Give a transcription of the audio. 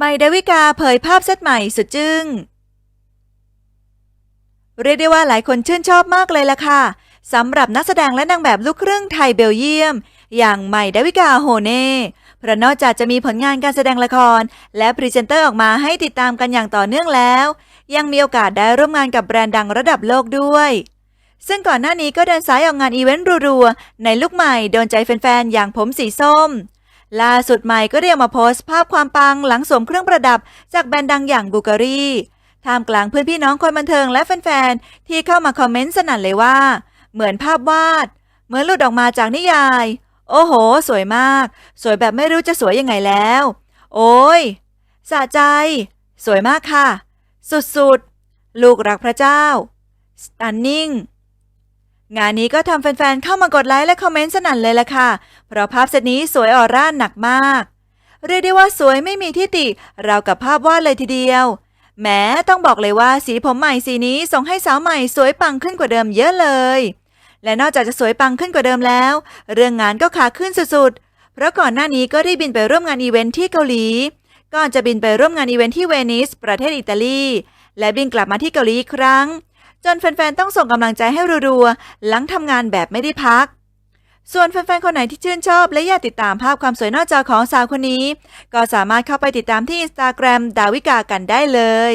ใหม่ดาวิกาเผยภาพเซตใหม่สุดจึง้ง เรียกได้ว่าหลายคนชื่นชอบมากเลยล่ะค่ะสำหรับนักแสดงและนางแบบลูกครึ่งไทยเบลเยียม อย่างใหม่ดาวิกาโฮเน่เพราะนอกจากจะมีผลงานการแสดงละคร และพรีเซนเตอร์ออกมาให้ติดตามกันอย่างต่อเนื่องแล้ว ยังมีโอกาสได้ร่วมงานกับแบรนด์ดังระดับโลกด้วย ซึ่งก่อนหน้านี้ก็เดินสายออกงานอีเวนต์รัวๆในลุคใหม่โดนใจแฟนๆอย่างผมสีส้ม ล่าสุดใหม่ก็ได้ออกมาโพสต์ภาพความปังหลังสวมเครื่องประดับจากแบรนด์ดังอย่างบูการีท่ามกลางเพื่อนพี่น้องคนบันเทิงและแฟนๆ ที่เข้ามาคอมเมนต์สนั่นเลยว่า เหมือนภาพวาด เหมือนหลุดออกมาจากนิยาย โอ้โห สวยมาก สวยแบบไม่รู้จะสวยยังไงแล้ว โอ้ยสะใจ สวยมากค่ะ สุดๆ ลูกรักพระเจ้าสตันนิ่ งานนี้ก็ทำแฟนๆ เข้ามากดไลค์และคอมเมนต์สนั่นเลยล่ะค่ะ เพราะภาพเซตนี้สวยออร่าหนักมาก เรียกได้ว่าสวยไม่มีที่ติ ราวกับภาพวาดเลยทีเดียว แม้ต้องบอกเลยว่าสีผมใหม่สีนี้ส่งให้สาวใหม่สวยปังขึ้นกว่าเดิมเยอะเลย และนอกจากจะสวยปังขึ้นกว่าเดิมแล้ว เรื่องงานก็ขาขึ้นสุดๆ เพราะก่อนหน้านี้ก็ได้บินไปร่วมงานอีเวนท์ที่เกาหลี ก่อนจะบินไปร่วมงานอีเวนท์ที่เวนิส ประเทศอิตาลี และบินกลับมาที่เกาหลีอีกครั้ง จนแฟนๆ ต้องส่งกำลังใจให้รัวๆ หลังทำงานแบบไม่ได้พัก ส่วนแฟนๆ คนไหนที่ชื่นชอบและอยากติดตามภาพความสวยนอกจอของสาวคนนี้ ก็สามารถเข้าไปติดตามที่อินสตาแกรมดาวิกากันได้เลย